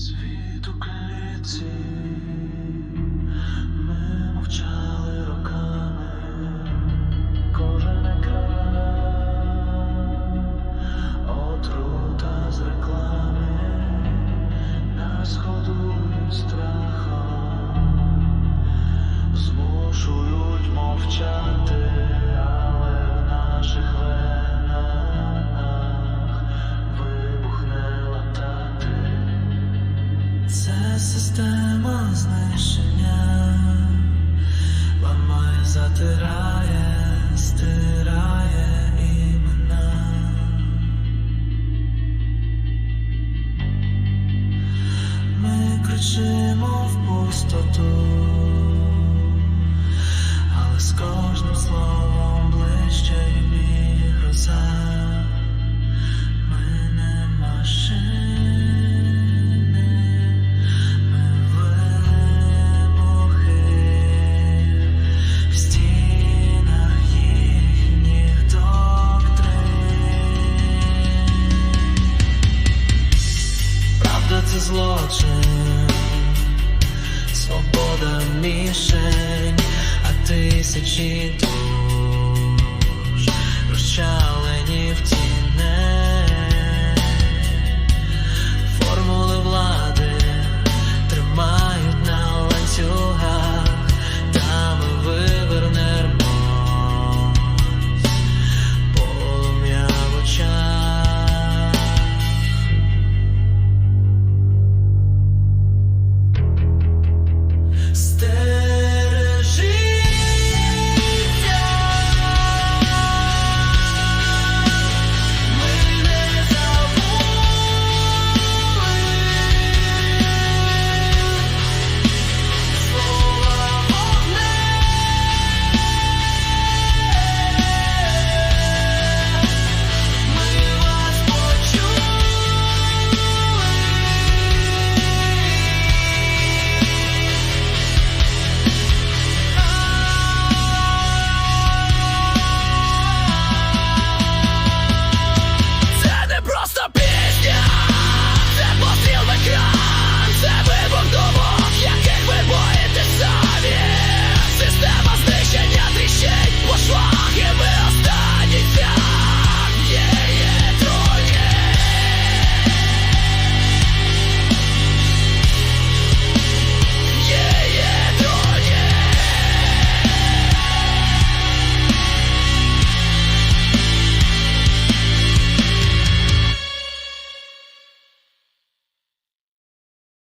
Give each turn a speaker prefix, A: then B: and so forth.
A: Світ у ми мовчали роками, кожен екран, отрута з реклами, на сходу. Система знищення ламає, затирає, стирає імена. Ми кричимо в пустоту, але з кожним словом ближче і гроза. це злочин, свобода мішень, а тисячі душ розчар.